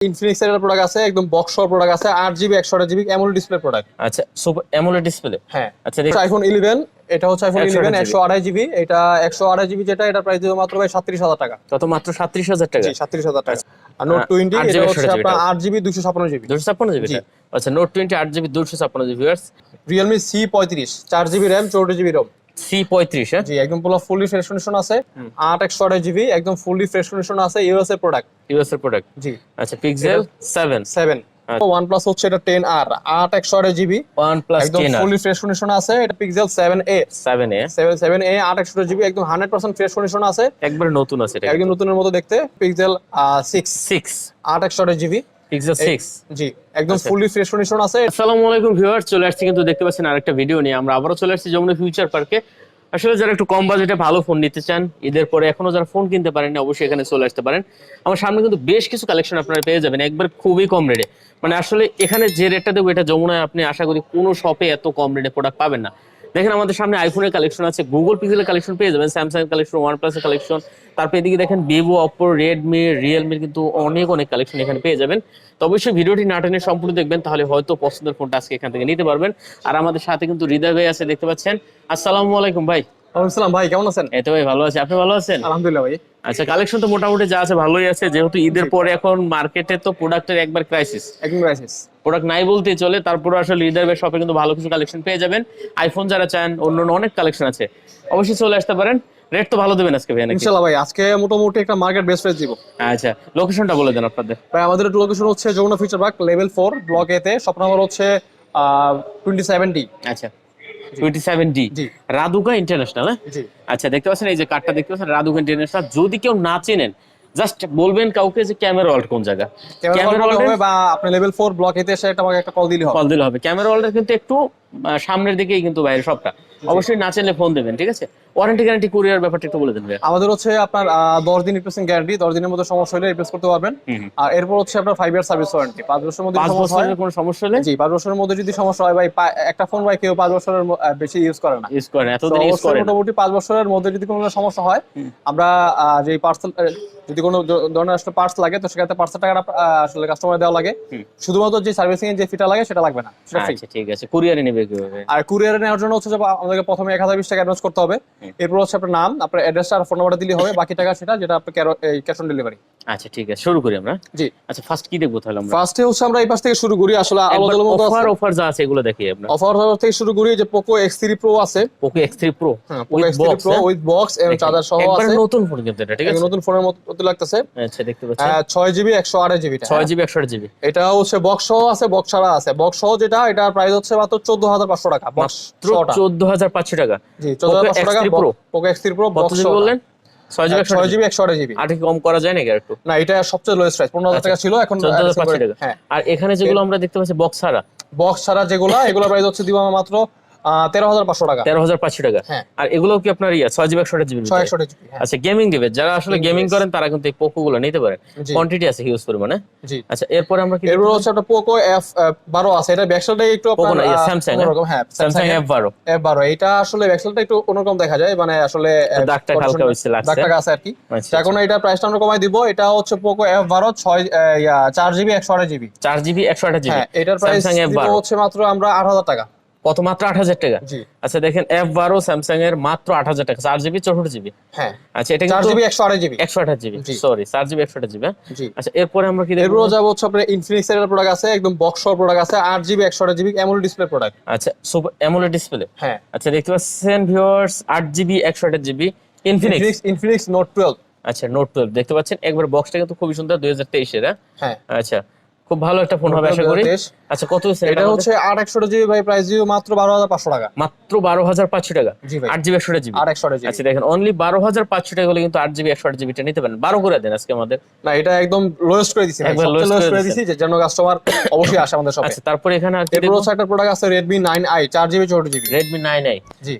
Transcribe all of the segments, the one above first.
Infinix এর product আছে একদম বক্স প্রোডাক্ট আছে আট জিবি একশো আট জিবি এমন ডিসপ্লে প্রোডাক্ট আচ্ছা সুপার অ্যামোলেড ডিসপ্লে হ্যাঁ। আচ্ছা দেখ। আইফোন ইলেভেন এটা হচ্ছে আইফোন 128 ইলেভেন একশো আড়াই জিবি এটা একশো আড়াই জিবি যেটা এটা প্রাইস দিল মাত্র ভাই সাতত্রিশ হাজার টাকা। কত মাত্র? সাত্রিশ হাজার টাকা। জি সাতত্রিশ হাজার টাকা। আর নোট আহ, টোয়েন্টি আট এটা হচ্ছে আপনার আট জিবি দুশো ছাপ্পান্ন জিবি দুশো ছাপ্পান্ন জিবি জি। আচ্ছা নোট টোয়েন্টি আট জিবি দুশো ছাপ্পান্ন জিবি রিয়েলমি সি পঁয়ত্রিশ চার সি পঁয়ত্রিশ হ্যাঁ? জি একদম পুরো ফুললি ফ্রেশ কন্ডিশন আছে। আট একশো আড়াই জিবি একদম ফুললি ফ্রেশ কন্ডিশন আছে ইউএস এর প্রোডাক্ট ইউএস এর প্রোডাক্ট জি। আচ্ছা Pixel seven seven. One plus হচ্ছে এটা টেন আর আট একশো আড়াই জিবি ওয়ান প্লাস একদম ফুললি ফ্রেশ কন্ডিশন আছে এটা Pixel seven A seven A seven seven A আট একশো জিবি একদম হান্ড্রেড পার্সেন্ট ফ্রেশ কন্ডিশন আছে। একবারে নতুন আছে একদম নতুনের মতো দেখতে পিক্সেল সিক্স সিক্স আট একশো আড়াই জিবি পিক্সেল সিক্স জি একদম আচ্ছা। ফ্রেশ কন্ডিশন আছে। আসসালামু আলাইকুম ভিউয়ার চলে আসছি কিন্তু দেখতে পাচ্ছেন আরেকটা ভিডিও নিয়ে। আমরা আবারও চলে আসছি যমুনা ফিউচার পার্কে আসলে যারা একটু কম বাজেটে ভালো ফোন নিতে চান ঈদের পরে এখনও যারা ফোন কিনতে পারেন অবশ্যই এখানে চলে আসতে পারেন। আমার সামনে কিন্তু বেশ কিছু কালেকশন আপনারা পেয়ে যাবেন একবার খুবই কম রেটে মানে আসলে এখানে যে রেটটা দেবো এটা যমুনায় আপনি আশা করি কোনো শপে এত কম রেটে প্রোডাক্ট পাবেন না। দেখেন আমাদের সামনে আইফোনের কালেকশন আছে গুগল পিক্সেলের কালেকশন পেয়ে যাবেন স্যামসাং কালেকশন ওয়ান প্লাসের কালেকশন তারপর এদিকে দেখেন ভিভো অপো রেডমি রিয়েলমির কিন্তু অনেক অনেক কালেকশন এখানে পেয়ে যাবেন। তো অবশ্যই ভিডিওটি না টেনে সম্পূর্ণ দেখবেন, তাহলে হয়তো পছন্দের ফোনটা আজকে এখান থেকে নিতে পারবেন। আর আমাদের সাথে কিন্তু হৃদয় ভাই আছে, দেখতে পাচ্ছেন। আসসালামু আলাইকুম ভাই। আসসালাম ভাই কেমন আছেন? এই তো ভাই ভালো আছে। আপনি ভালো আছেন? আলহামদুলিল্লাহ ভাই। আচ্ছা কালেকশন তো মোটামুটি যা আছে ভালোই আছে। যেহেতু ঈদের পরে এখন মার্কেটে তো প্রোডাক্টের একবার ক্রাইসিস একদম ক্রাইসিস প্রোডাক্ট নাই বলতেই চলে তারপরে আসলে ঈদের শপে কিন্তু ভালো কিছু কালেকশন পেয়ে যাবেন। আইফোন যারা চান অন্য অনেক কালেকশন আছে। অবশ্যই চলে আসতে পারেন। রেট তো ভালো দেবেন আজকে ভাই ভাই আজকে মোটামুটি একটা মার্কেট বেস্ট প্রাইস দিব। আচ্ছা লোকেশনটা বলে দেন আপনাদের। ভাই আমাদের লোকেশন হচ্ছে Jamuna Park level four block এতে শপ নাম্বার হচ্ছে টোয়েন্টি সেভেন ডি আচ্ছা। রাদুকা ইন্টারন্যাশনাল আচ্ছা দেখতে পাচ্ছেন এই যে কার্ডটা দেখতে পাচ্ছেন রাদুকা ইন্টারন্যাশনাল যদি কেউ না চেনেন জাস্ট বলবেন কাউকে যে ক্যামেরা ওয়ার্ল্ড কোন জায়গা? ক্যামেরা ক্যামেরা হবে ওয়ার্ল্ড বা আপনি লেভেল ফোর ব্লক এতে এসে একটা আমাকে একটা কল দিলে হবে। কল দিলে হবে। ক্যামেরা ওয়ার্ল্ডের কিন্তু একটু সামনের দিকেই কিন্তু বাইরে সবটা। অবশ্যই না চেনলে ফোন দেবেন ঠিক আছে? ওয়ারেন্টি গ্যারান্টি কুরিয়ার ব্যাপারটা একটু বলে দেন আমাদের হচ্ছে আপনার আহ, দশ দিন রিপ্লেসিং গ্যারান্টি দশ দিনের মধ্যে সমস্যা হলে রিপ্লেস করতে পারবেন। আর এরপর হচ্ছে আপনার ফাইভ ইয়ার সার্ভিস ওয়ারেন্টি পাঁচ বছরের মধ্যে সমস্যা বছরের কোনো সমস্যা হলে? জি পাঁচ বছরের মধ্যে যদি সমস্যা হয় ভাই একটা ফোন ভাই কেউ পাঁচ বছরের বেশি ইউজ করে না। ইউজ করেন তো এতদিন ইউজ করেন মোটামুটি পাঁচ বছরের মধ্যে যদি কোনো সমস্যা হয় আমরা যে পার্সেল যদি কোনো জ- ধরনের আসলে পার্টস লাগে তো সেক্ষেত্রে পার্টসের টাকাটা আহ, আসলে কাস্টমার দেওয়া লাগে। শুধুমাত্র যে সার্ভিসিং এর যে ফিটা লাগে সেটা লাগবে না। সেটা। আচ্ছা ঠিক আছে। কুরিয়ারে নেবে কীভাবে? আর কুরিয়ারে নেওয়ার জন্য হচ্ছে যে আমাদেরকে প্রথমে এক হাজার বিশ টাকা অ্যাডভান্স করতে হবে। এরপর হচ্ছে আপনার নাম আপনার অ্যাড্রেসটা আর ফোন নাম্বারটা দিলে হবে বাকি টাকা সেটা যেটা আপনার ক্যাশ অন ডেলিভারি আচ্ছা ঠিক আছে শুরু করি আমরা? জি। আচ্ছা ফার্স্ট কি দেখব তাহলে আমরা? ফার্স্টে হচ্ছে আমরা এই পাশ থেকে শুরু করি আসলে আলাদা মতো অফার অফার যা আছে এগুলো দেখি আমরা। অফার থেকে শুরু করি যে পোকো এক্স থ্রি প্রো আছে। পোকো এক্স থ্রি প্রো হ্যাঁ X three Pro with box এবং চার্জার সহ একবার নতুন ফোন কিন্তু এটা ঠিক আছে? নতুন ফোনের মতো লাগতেছে। আচ্ছা দেখতে পাচ্ছি। আহ, ছয় জিবি একশো আড়াই জিবি ছয় জিবি একশো জিবি এটা হচ্ছে বক্স সহ আছে বক্স ছাড়া আছে। বক্স সহ যেটা এটার প্রাইস হচ্ছে মাত্র চোদ্দ হাজার পাঁচশো টাকা বক্স মাত্র চোদ্দ হাজার পাঁচশো টাকা। জি চোদ্দ হাজার Poco X3 Pro। বক্স বললেন? ছয় জিবি একশো ছয় জিবি একশো আড়াই জিবি আর কি কম করা যায় নাকি একটু? না এটা সবচেয়ে লোয়েস্ট প্রাইস পনেরো হাজার টাকা ছিল এখন টাকা। হ্যাঁ। আর এখানে যেগুলো আমরা দেখতে পাচ্ছি বক্স ছাড়া? বক্স ছাড়া যেগুলো এগুলো প্রাইস হচ্ছে দিব মাত্র তেরো হাজার পাঁচশো টাকা। তেরো হাজার পাঁচশো টাকা। হ্যাঁ। আর এগুলো কি আপনার ইয়া ছয় জিবি একশো জিবি? ছয় একশো জিবি হ্যাঁ। আচ্ছা গেমিং দিবে যারা আসলে গেমিং করেন তারা কিন্তু এই পোকো গুলো নিতে পারেন। কোয়ান্টিটি আছে হিউজ পরিমাণে। আচ্ছা এরপরে আমরা কি এরপর হচ্ছে একটা পোকো এফ বারো আছে। এটা ব্যাকসাইডটাই একটু আপনার না, অন্যরকম, হ্যাঁ স্যামসাং এফ বারো। এফ বারো। এটা আসলে ব্যাকসাইডটা একটু অন্যরকম দেখা যায়। মানে আসলে আহ, দাগটা হালকা হয়েছে লাগছে আছে আর কি। আচ্ছা, এখন এটা প্রাইসটা আমরা কমাই দিব। এটা হচ্ছে পোকো এফ বারো ছয় চার জিবি একশো আড়াই জিবি। চার জিবি একশো আঠাশ জিবি। হ্যাঁ এটার প্রাইস Samsung দিব F12 হচ্ছে মাত্র আমরা আট হাজার টাকা। কত? মাত্র আট হাজার টাকা। আচ্ছা দেখেন এফ বারো স্যামসাং এর মাত্র আট হাজার টাকা। চার জিবি চৌষট্টি জিবি হ্যাঁ। আচ্ছা এটা চার জিবি একশো আড়াই জিবি একশো আঠাশ জিবি সরি চার জিবি একশো আঠাশ জিবি হ্যাঁ? আচ্ছা এরপরে আমরা কি দেখব? যাব হচ্ছে আপনার ইনফিনিক্স এর প্রোডাক্ট আছে একদম বক্স প্রোডাক্ট আছে আট জিবি একশো আড়াই জিবি এমন ডিসপ্লে প্রোডাক্ট আচ্ছা সুপার অ্যামোলেড ডিসপ্লে হ্যাঁ। আচ্ছা দেখতে পাচ্ছেন ভিউয়ার্স আট জিবি একশো আঠাশ GB Infinix Infinix Infinix Note twelve আচ্ছা নোট টুয়েলভ দেখতে পাচ্ছেন? একবার বক্সটা কিন্তু খুবই সুন্দর দুই হাজার তেইশের হ্যাঁ। আচ্ছা খুব ভালো একটা ফোন হবে আশা করি। আচ্ছা কত এটা হচ্ছে একশো জিবি ভাই প্রাইস দিও মাত্র বারো হাজার পাঁচশো টাকা। মাত্র বারো হাজার পাঁচশো টাকা? আট জিবি একশো জিবি একশো জিবি আচ্ছা দেখেন অনলি বারো হাজার পাঁচশো টাকা হলে কিন্তু আট জিবি একশো জিবিটা নিতে পারেন। বারো করে দেন আজকে আমাদের। না এটা একদম লোয়েস্ট করে দিছি একবার সবচেয়ে লোয়েস্ট করে দিছি। যেন কাস্টমার অবশ্যই আসে আমাদের শপে আচ্ছা তারপরে এখানে আর এরপর হচ্ছে একটা প্রোডাক্ট আছে চৌষট্টি জিবি রেডমি নাইন জি।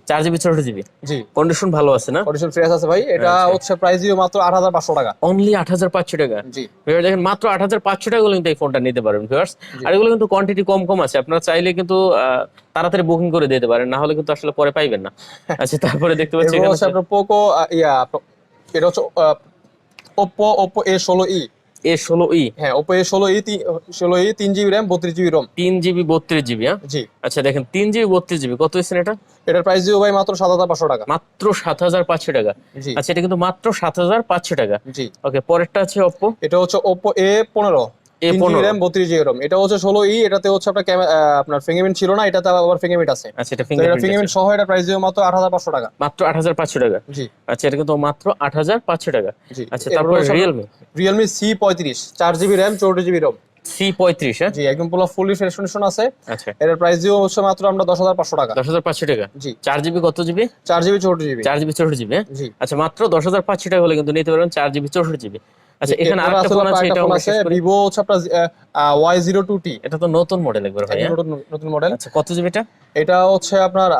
জি। কন্ডিশন ভালো আছে না? কন্ডিশন ফ্রেশ আছে ভাই। এটা আচ্ছা। হচ্ছে প্রাইস দিও মাত্র আট হাজার পাঁচশো টাকা। অনলি আট হাজার পাঁচশো টাকা? জি। দেখেন মাত্র আট হাজার পাঁচশো টাকা হলে কিন্তু এই ফোনটা নিতে পারবেন ভিউয়ার্স আর এগুলো কিন্তু কোয়ান্টিটি কম কম আছে। আপনারা চাইলে কিন্তু তাড়াতাড়ি বুকিং করে দিতে পারেন। না হলে কিন্তু আসলে পরে পাইবেন না। আচ্ছা তারপরে দেখতে পাচ্ছি এখানে আপনার পোকো ইয়া এটা হচ্ছে ওপো ওপো এ ষোলো ই এ ষোলো ই হ্যাঁ ওপো এ ষোলো ই ষোলো ই তিন জিবি র্যাম বত্রিশ জিবি রোম তিন জিবি বত্রিশ জিবি হ্যাঁ? জি। আচ্ছা দেখেন তিন জিবি বত্রিশ জিবি কত হয়েছে এটা? এটার প্রাইস দিব ভাই মাত্র সাত হাজার পাঁচশো টাকা। মাত্র সাত হাজার পাঁচশো টাকা। আচ্ছা এটা কিন্তু মাত্র সাত হাজার পাঁচশো টাকা। জি। ওকে পরেরটা আছে অপ্পো এটা হচ্ছে ওপো এ পনেরো। জিবি জিবি রোম এটা হচ্ছে ষোলো ই এটাতে হচ্ছে আপনার আপনার ফিঙ্গারপ্রিন্ট ছিল না এটাতে আবার ফিঙ্গারপ্রিন্ট আছে। আচ্ছা এটা ফিঙ্গারপ্রিন্ট ফিঙ্গারপ্রিন্ট সহ এটা প্রাইস দিব মাত্র আট হাজার পাঁচশো টাকা। মাত্র আট হাজার পাঁচশো টাকা? জি। আচ্ছা এটা কিন্তু মাত্র আট হাজার পাঁচশো টাকা। আচ্ছা তারপর সি পঁয়ত্রিশ জিবি জিবি সি হ্যাঁ? জি একদম পুরো ফুলি ফ্রেশ কন্ডিশন আছে। আচ্ছা। প্রাইস দিব হচ্ছে মাত্র আমরা দশ হাজার পাঁচশো টাকা। দশ হাজার পাঁচশো টাকা? জি। চার জিবি কত জিবি চার জিবি চৌত্রিশ জিবি চার জিবি চৌষট্টি জিবি হ্যাঁ? জি। আচ্ছা মাত্র দশ হাজার পাঁচশো টাকা হলে কিন্তু নিতে পারবেন চার জিবি চৌষট্টি জিবি আচ্ছা এখানে আরেকটা ফোন আছে এটা আছে হচ্ছে আপনার ওয়াই জিরো টু টি এটা তো নতুন মডেল একবার ভাই? নতুন মডেল আচ্ছা কত জিবি এটা? এটা হচ্ছে আপনার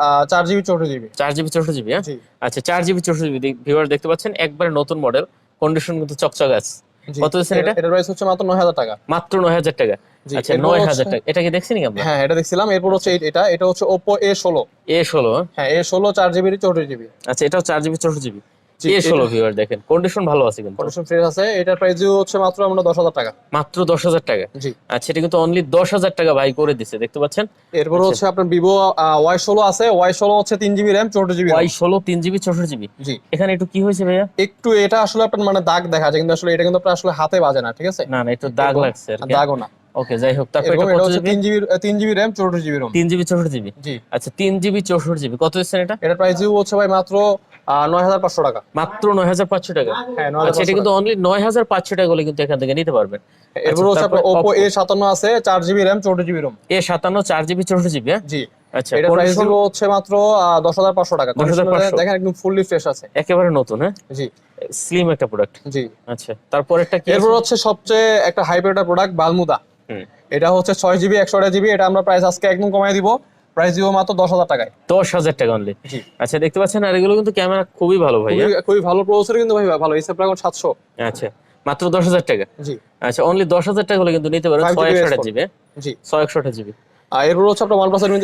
জিবি চৌত্রিশ জিবি চার জিবি চৌষট্টি জিবি হ্যাঁ? আচ্ছা চার জিবি চৌষট্টি জিবি ভিউয়ার দেখতে পাচ্ছেন একবারে নতুন মডেল কন্ডিশন কিন্তু চকচক আছে। কত দিচ্ছেন এটা? প্রাইস হচ্ছে মাত্র নয় হাজার টাকা। মাত্র নয় হাজার টাকা। আচ্ছা এরপর নয় হচ্ছে- হাজার টাকা। এটা কি দেখছি নাকি আমরা? হ্যাঁ এটা দেখছিলাম। এরপর হচ্ছে এটা এটা হচ্ছে ওপো এ ষোলো। এ ষোলো হ্যাঁ? এ ষোলো চার জিবি চৌত্রিশ জিবি আচ্ছা এটাও চার জিবি চৌষট্টি জিবি জি, এ ষোলো এটা- ভিউয়ার দেখেন কন্ডিশন ভালো আছে কিন্তু। কন্ডিশন ফ্রেশ আছে এটার প্রাইস হচ্ছে মাত্র আমরা দশ হাজার টাকা। মাত্র দশ হাজার টাকা? জি। আচ্ছা এটা কিন্তু অনলি দশ হাজার টাকা ভাই করে দিছে দেখতে পাচ্ছেন? এরপর আচ্ছা। হচ্ছে আপনার ভিভো ওয়াই ষোলো আছে ওয়াই ষোলো হচ্ছে তিন জিবি র্যাম চৌত্রিশ জিবি ওয়াই ষোলো তিন জিবি চৌষট্টি জিবি জি। এখানে একটু কি হয়েছে ভাইয়া? একটু এটা আসলে আপনার মানে দাগ দেখা যায় কিন্তু আসলে এটা কিন্তু আপনার আসলে হাতে বাজে না ঠিক আছে? না না একটু দাগ লাগছে দাগও না। ওকে যাই হোক তারপর এটা এটা কত জিবি তিন জিবি তিন জিবি র্যাম চৌত্রিশ জিবি রোম তিন জিবি চৌষট্টি জিবি জি। আচ্ছা তিন জিবি চৌষট্টি জিবি কত দিচ্ছেন এটা? এটার প্রাইস হচ্ছে ভাই মাত্র নয় হাজার পাঁচশো টাকা। মাত্র নয় হাজার পাঁচশো টাকা? হ্যাঁ আচ্ছা এটা কিন্তু অনলি নয় হাজার পাঁচশো টাকা হলে কিন্তু এখান থেকে নিতে পারবেন। এরপর হচ্ছে আপনার ওপো Oppo। এ সাতান্ন আছে চার জিবি র্যাম চৌত্রিশ জিবি রোম এ সাতান্ন চার জিবি চৌষট্টি জিবি জি। আচ্ছা এটার প্রাইস হচ্ছে মাত্র দশ হাজার পাঁচশো টাকা। 10,500 দেখেন একদম ফুললি ফ্রেশ আছে। একেবারে নতুন হ্যাঁ? জি। স্লিম একটা প্রোডাক্ট জি। আচ্ছা তারপরেরটা কি এরপর হচ্ছে সবচেয়ে একটা একটা প্রোডাক্ট বালমুদা। এটা হচ্ছে ছয় জিবি একশো জিবি এটা আমরা প্রাইস আজকে একদম কমাই দিব। প্রাইস দিব মাত্র দশ হাজার টাকায়। দশ হাজার টাকা অনলি আচ্ছা দেখতে পাচ্ছেন আর এগুলো কিন্তু ক্যামেরা খুবই ভালো ভাই হ্যাঁ? খুবই- খুবই ভালো প্রসেসর কিন্তু ভাই ভালো সাতশো। আচ্ছা মাত্র দশ হাজার টাকা। জি। আচ্ছা অনলি দশ হাজার টাকা হলে কিন্তু নিতে পারেন 5 ছয় জিবি জি। ছয় জিবি আর এরপর হচ্ছে আপনার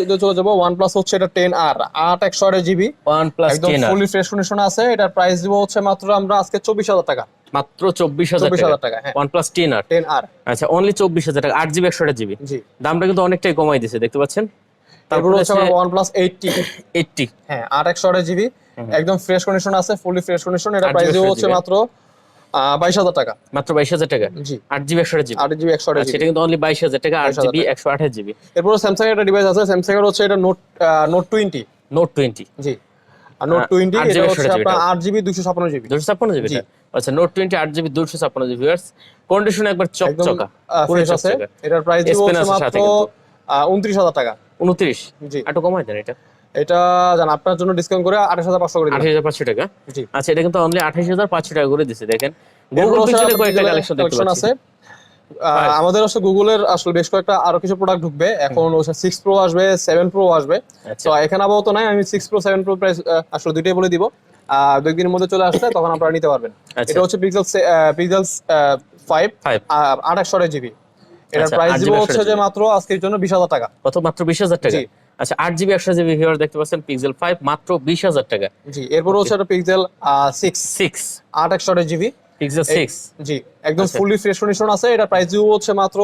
এর চলে যাব হচ্ছে এটা টেন আর আট একশো আট জিবি ওয়ান প্লাস একদম ফুলি ফ্রেশ কন্ডিশন আছে এটার প্রাইস দিব হচ্ছে মাত্র আমরা আজকে চব্বিশ হাজার টাকা। মাত্র চব্বিশ হাজার টাকা। হাজার টাকা হ্যাঁ। ওয়ান প্লাস টেন আর টেন আর আচ্ছা অনলি চব্বিশ হাজার টাকা আট জিবি একশো জিবি জি। দামটা কিন্তু অনেকটাই কমাই দিছে দেখতে পাচ্ছেন? তারপর হচ্ছে ওয়ান প্লাস এইটটি এইটটি হ্যাঁ আট একশো আট জিবি একদম ফ্রেশ কন্ডিশন আছে ফুলি ফ্রেশ কন্ডিশন এটা প্রাইস হচ্ছে মাত্র বাইশ হাজার টাকা। মাত্র বাইশ হাজার টাকা? জি। আট জিবি একশো জিবি আট জিবি একশো আট আচ্ছা কিন্তু অনলি বাইশ হাজার টাকা আট জিবি একশো আঠাশ জিবি এরপর স্যামসাং একটা ডিভাইস আছে স্যামসাং এর হচ্ছে এটা note note twenty note twenty জি। আর নোট টোয়েন্টি এটা হচ্ছে আপনার আট জিবি দুশো ছাপ্পান্ন জিবি দুশো ছাপ্পান্ন জিবি আচ্ছা নোট টোয়েন্টি আট জিবি দুশো ছাপ্পান্ন জিবি কন্ডিশন একবার চকচকা। ফ্রেশ আছে। এটার প্রাইস মাত্র। উনত্রিশ হাজার টাকা। উনত্রিশ? জি। একটু কমাই দেন এটা? এটা জান আপনার জন্য ডিসকাউন্ট করে আঠাশ হাজার পাঁচশো করে আঠাশ হাজার পাঁচশো টাকা? জি। আচ্ছা এটা কিন্তু অনলি আঠাশ হাজার পাঁচশো টাকা করে দিচ্ছে দেখেন। গুগল পিক্সেলে কয়েকটা কালেকশন দেখতে আছে। আমাদের হচ্ছে গুগলের আসলে বেশ কয়েকটা আরও কিছু প্রোডাক্ট ঢুকবে। এখন সিক্স প্রো আসবে সেভেন প্রো আসবে। আচ্ছা। তো এখানে আপাতত নাই আমি six pro seven pro price আসলে দুইটাই বলে দিব। দুই দিনের মধ্যে চলে আসলে তখন আপনারা নিতে পারবেন। আচ্ছা। এটা হচ্ছে পিক্সেল পিক্সেল ফাইভ আট একশো জিবি। এটার আচ্ছা, প্রাইস দিব হচ্ছে যে মাত্র আজকের জন্য বিশ হাজার টাকা। কত মাত্র বিশ হাজার টাকা। আচ্ছা আট জিবি একশো জিবি ভিউয়ার দেখতে পাচ্ছেন পিক্সেল ফাইভ মাত্র বিশ হাজার টাকা। জি এরপর হচ্ছে একটা পিক্সেল সিক্স সিক্স আট একশো জিবি। পিক্সেল সিক্স জি একদম আচ্ছা। ফুললি ফ্রেশ কন্ডিশন আছে এটা প্রাইস দিব হচ্ছে মাত্র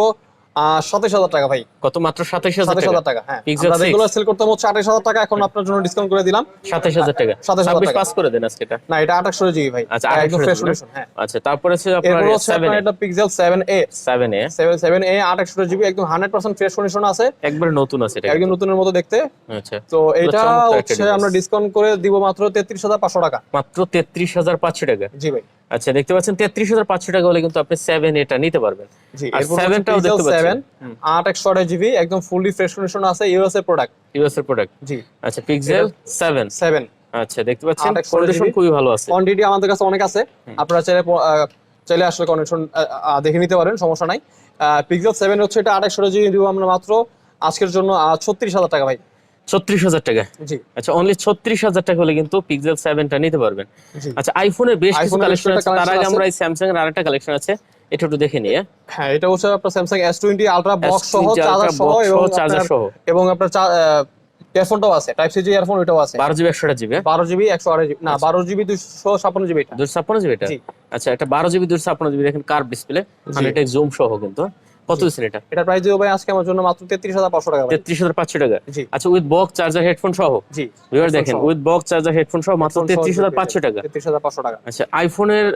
সাতাশ হাজার টাকা ভাই। কত মাত্র সাতাশ হাজার টাকা? হ্যাঁ। Pixel আমরা 6 রেগুলার সেল করতাম হচ্ছে আঠাশ হাজার টাকা এখন আপনার জন্য ডিসকাউন্ট করে দিলাম। সাতাশ হাজার টাকা। 27,000 ছাব্বিশ পাস করে দেন আজকে এটা? না এটা আঠাশশো জিবি ভাই। আচ্ছা একদম ফ্রেশ কন্ডিশন হ্যাঁ। আচ্ছা তারপরে হচ্ছে আপনার সেভেন এটা Pixel seven A seven A seven seven A আট একশো জিবি একদম হান্ড্রেড পার্সেন্ট ফ্রেশ কন্ডিশন আছে। একবার নতুন আছে এটা একদম নতুনের মতো দেখতে। আচ্ছা। তো এটা হচ্ছে আমরা ডিসকাউন্ট করে দিব মাত্র তেত্রিশ হাজার পাঁচশো টাকা। মাত্র তেত্রিশ হাজার পাঁচশো টাকা? জি ভাই। আচ্ছা দেখতে পাচ্ছেন তেত্রিশ হাজার পাঁচশো টাকা হলে কিন্তু আপনি সেভেন এটা নিতে পারবেন। জি আর 7 টাও দেখতে পাচ্ছি। সেভেন হুম। আট একশো জিবি একদম ফুললি ফ্রেশ কন্ডিশন আছে ইউএস এর প্রোডাক্ট ইউএস এর প্রোডাক্ট জি। আচ্ছা পিক্সেল সেভেন সেভেন আচ্ছা দেখতে পাচ্ছেন কন্ডিশন খুবই ভালো আছে। কোয়ান্টিটি আমাদের কাছে অনেক আছে। আপনারা চাইলে চাইলে আসলে কন্ডিশন দেখে নিতে পারেন সমস্যা নাই। পিক্সেল সেভেন হচ্ছে এটা আট একশো জিবি দিব আমরা মাত্র। আজকের জন্য ছত্রিশ হাজার টাকা ভাই। ছত্রিশ হাজার টাকা। আচ্ছা অনলি ছত্রিশ হাজার টাকা হলে কিন্তু পিক্সেল সেভেনটা নিতে পারবেন। আচ্ছা আইফোনের বেশ কিছু কালেকশন আছে। তার আগে আমরা এই স্যামসাং এর আরেকটা কালেকশন আছে। এটা একটু দেখে নিই হ্যাঁ? হ্যাঁ এটা হচ্ছে আপনার Samsung S twenty Ultra box সহ চার্জার সহ এবং আপনার- সহ। এবং আপনার ইয়ারফোনটাও আছে। টাইপ সি জি ইয়ারফোন ওইটাও আছে। বারো জিবি একশোটা জিবি বারো জিবি একশো আড়াই জিবি। না বারো জিবি দুশো ছাপ্পান্ন জিবি এটা। দুশো ছাপ্পান্ন জিবি এটা? আচ্ছা এটা বারো জিবি দুশো ছাপ্পান্ন জিবি দেখেন কার ডিসপ্লে হান্ড্রেড এক্স জুম সহ কিন্তু। কত দিচ্ছেন এটা? এটা প্রাইস দিব ভাই আজকে আমার জন্য মাত্র তেত্রিশ হাজার পাঁচশো টাকা আচ্ছা উইথ বক্স চার্জার হেডফোন সহ? জি। ভিউয়ার দেখেন উইথ বক্স চার্জার হেডফোন সহ মাত্র টাকা। আচ্ছা আইফোনের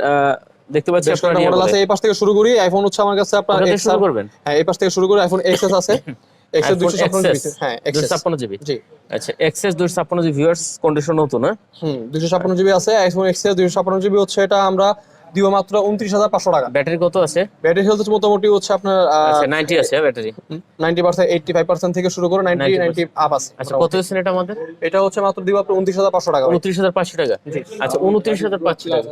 দেখতে পাচ্ছি বেশ আপনার কয়েকটা মডেল আছে এই পাশ থেকে শুরু করি আইফোন হচ্ছে আমার কাছে আপনার শুরু করবেন? হ্যাঁ এই পাশ থেকে শুরু করে আইফোন এক্সএস আছে। এক্সএস জিবি হ্যাঁ দুশো এক্সএস ছাপ্পান্ন জিবি জি। আচ্ছা দুশো জিবি ভিউয়ার্স কন্ডিশন নতুন হ্যাঁ? হুম জিবি আছে আইফোন এক্সএস জিবি হচ্ছে এটা আমরা দিব মাত্র উনত্রিশ হাজার পাঁচশো টাকা। ব্যাটারি কত আছে? ব্যাটারি হেলথ মোটামুটি হচ্ছে আপনার আচ্ছা নাইনটি আছে battery. Ninety percent eighty five percent থেকে শুরু করে নাইনটি নাইনটি আপ আছে। আচ্ছা কত দিচ্ছেন এটা আমাদের? এটা হচ্ছে মাত্র দিব আপনার উনত্রিশ হাজার পাঁচশো টাকা উনত্রিশ হাজার পাঁচশো টাকা। আচ্ছা উনত্রিশ হাজার পাঁচশো টাকা।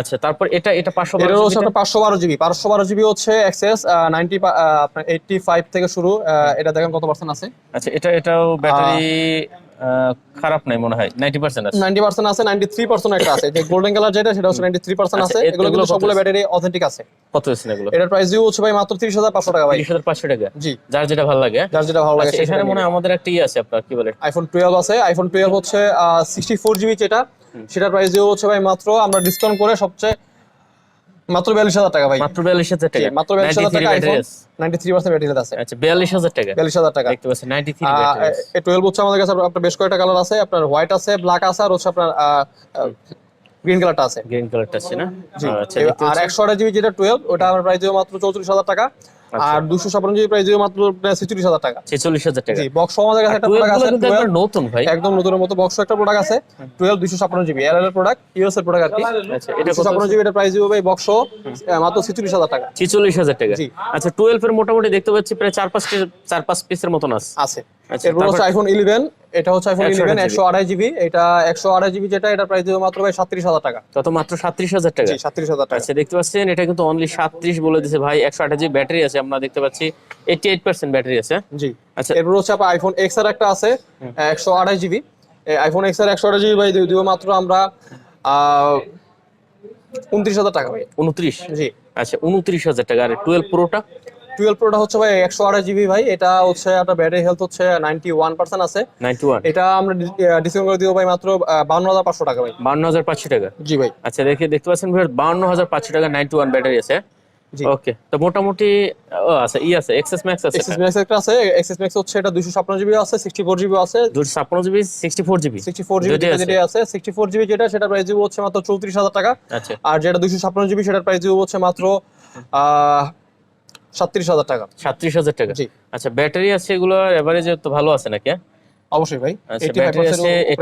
আচ্ছা তারপর এটা এটা পাঁচশো বারো হচ্ছে আপনার পাঁচশো বারো জিবি। পাঁচশো বারো জিবি হচ্ছে এক্সেস নাইনটি আপনার এইটটি ফাইভ থেকে শুরু এটা দেখেন কত পার্সেন্ট আছে। আচ্ছা এটা এটাও ব্যাটারি খারাপ নাই মনে হয়। নাইনটি পার্সেন্ট আছে। নাইনটি পার্সেন্ট আছে নাইনটি থ্রি পার্সেন্ট একটা আছে। যে গোল্ডেন কালার যেটা সেটা হচ্ছে নাইনটি থ্রি পার্সেন্ট আচ্ছা, আছে। এগুলো কিন্তু সবগুলো ব্যাটারি অথেন্টিক আছে? কত হচ্ছে এগুলো? এটার প্রাইস দিও হচ্ছে ভাই মাত্র তিরিশ হাজার পাঁচশো টাকা ভাই। তিরিশ হাজার পাঁচশো টাকা? জি। যার যেটা ভালো লাগে। যার যেটা ভালো লাগে আচ্ছা, এখানে মনে হয় আমাদের একটা ইয়ে আছে আপনার কি বলে? আইফোন টুয়েলভ আছে। আইফোন টুয়েলভ হচ্ছে সিক্সটি ফোর জিবি যেটা। সেটার প্রাইস দিও হচ্ছে ভাই মাত্র আমরা ডিসকাউন্ট করে সবচেয়ে মাত্র বিয়াল্লিশ হাজার টাকা ভাই মাত্র বিয়াল্লিশ হাজার জি, টাকা মাত্র বিয়াল্লিশ হাজার টাকা আইফোন আছে। নাইনটি থ্রি পার্সেন্ট ব্যাটারি আছে আচ্ছা বিয়াল্লিশ হাজার টাকা বিয়াল্লিশ হাজার টাকা দেখতে পাচ্ছেন নাইনটি থ্রি ব্যাটারি আছে। টুয়েলভ হচ্ছে আমাদের কাছে আপনার বেশ কয়েকটা কালার আছে আপনার হোয়াইট আছে ব্ল্যাক আছে আর হচ্ছে আপনার গ্রিন কালারটা আছে গ্রিন কালারটা আছে না আচ্ছা আর পাচ্ছেন। একশো আঠাশ জিবি যেটা টুয়েলভ ওটা আমার প্রাইস মাত্র চৌত্রিশ হাজার টাকা। আর দুশো ছাপ্পান্ন জিবি প্রাইস মাত্র ছেচল্লিশ হাজার টাকা। ছেচল্লিশ হাজার টাকা। জি বক্স আমাদের কাছে একটা প্রোডাক্ট আছে কিন্তু 12 একবার নতুন ভাই। একদম নতুনের মতো বক্স একটা প্রোডাক্ট আছে টুয়েলভ দুশো ছাপ্পান্ন জিবি এর প্রোডাক্ট ইউএস এর প্রোডাক্ট আর কি। আচ্ছা এটা ছাপ্পান্ন জিবি এটা প্রাইস ভাই বক্স মাত্র ছেচল্লিশ হাজার টাকা। ছেচল্লিশ হাজার টাকা। জি। আচ্ছা টুয়েলভ এর মোটামুটি দেখতে পাচ্ছি প্রায় চার পাঁচ চার পাঁচ পিসের মতন আছে। আছে। আচ্ছা, এরপর হচ্ছে আইফোন ইলেভেন এটা হচ্ছে আইফোন ইলেভেন একশো আড়াই জিবি এটা একশো আড়াই জিবি যেটা এটা প্রাইস মাত্র ভাই হাজার টাকা। তত মাত্র সাত্রিশ হাজার টাকা। জি সাতত্রিশ হাজার টাকা। আচ্ছা দেখতে পাচ্ছেন এটা কিন্তু অনলি সাত্রিশ বলে দিছে ভাই একশো আঠাশ ব্যাটারি আছে আমরা দেখতে পাচ্ছি এইটি এইট পার্সেন্ট ব্যাটারি আছে। জি আচ্ছা। এরপর হচ্ছে আপনার আইফোন এক্সের একটা আছে একশো আড়াই জিবি আইফোন এক্সের একশো আড়াই জিবি ভাই দিব মাত্র আমরা উনত্রিশ হাজার টাকা ভাই। উনত্রিশ? জি। আচ্ছা উনত্রিশ হাজার টাকা। আর টুয়েলভ প্রোটা টুয়েলভ প্রোটা হচ্ছে ভাই একশো আড়াই জিবি ভাই। এটা হচ্ছে আপনার ব্যাটারি হেলথ হচ্ছে নাইনটি ওয়ান পার্সেন্ট আছে। নাইনটি ওয়ান এটা আমরা ডিসকাউন্ট করে দিব ভাই মাত্র বান্ন হাজার পাঁচশো টাকা ভাই। বান্ন হাজার পাঁচশো টাকা? জি ভাই। আচ্ছা দেখে দেখতে পাচ্ছেন ভাই বান্ন হাজার পাঁচশো টাকা নাইনটি ওয়ান ব্যাটারি আছে। ওকে তো মোটামুটি আচ্ছা ই আছে এক্সেস ম্যাক্স আছে। এক্সএস ম্যাক্স একটা আছে এক্সএস ম্যাক্স হচ্ছে এটা দুশো ছাপ্পান্ন জিবি আছে সিক্সটি ফোর জিবি আছে। দুশো ছাপ্পান্ন GB sixty four GB sixty four GB আছে। যেটা আছে সিক্সটি ফোর জিবি যেটা সেটা প্রাইস দিব হচ্ছে মাত্র চৌত্রিশ হাজার টাকা। আচ্ছা। আর যেটা দুশো ছাপ্পান্ন জিবি সেটার প্রাইস দিব হচ্ছে মাত্র সাতত্রিশ হাজার টাকা। সাত্রিশ হাজার টাকা? আচ্ছা ব্যাটারি আছে এগুলো এভারেজ তো ভালো আছে নাকি? অবশ্যই ভাই আচ্ছা ব্যাটারি আছে আচ্ছা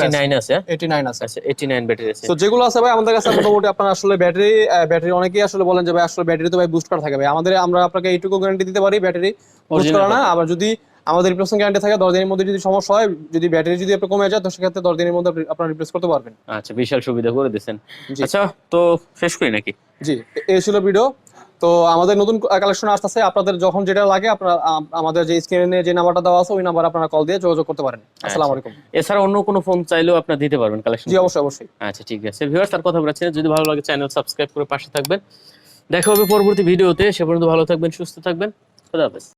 ব্যাটারি আছে। তো যেগুলো আছে ভাই আমাদের কাছে মোটামুটি আপনার আসলে ব্যাটারি ব্যাটারি অনেকেই আসলে বলেন যে ভাই আসলে ব্যাটারি তো ভাই বুস্ট করা থাকে ভাই। আমাদের আমরা আপনাকে এইটুকু গ্যারান্টি দিতে পারি ব্যাটারি বুস্ট করা না। আবার যদি আমাদের রিপ্লেসমেন্ট গ্যারান্টি থাকে দশ দিনের মধ্যে যদি সমস্যা হয় যদি ব্যাটারি যদি আপনার কমে যায় তো সেক্ষেত্রে দশ দিনের মধ্যে আপনি- আপনারা রিপ্লেস করতে পারবেন। আচ্ছা বিশাল সুবিধা করে দিচ্ছেন আচ্ছা তো শেষ করি নাকি? জি এ- এই ছিল ভিডিও তো আমাদের নতুন কালেকশন আসতেছে। আপনাদের যখন যেটা লাগে আপনারা আমাদের যে স্ক্রিনে যে নাম্বারটা দেওয়া আছে ওই নাম্বার আপনারা কল দিয়ে যোগাযোগ করতে পারেন। আসসালামু আলাইকুম। এছাড়া অন্য কোনো ফোন চাইলেও আপনারা দিতে পারবেন কালেকশন জি অবশ্যই অবশ্যই। আচ্ছা ঠিক আছে। ভিউয়ার্স আর কথা বলছেন যদি ভালো লাগে চ্যানেল সাবস্ক্রাইব করে পাশে থাকবেন। দেখা হবে পরবর্তী ভিডিওতে। সে পর্যন্ত ভালো থাকবেন সুস্থ থাকবেন। খুদা হাফেজ।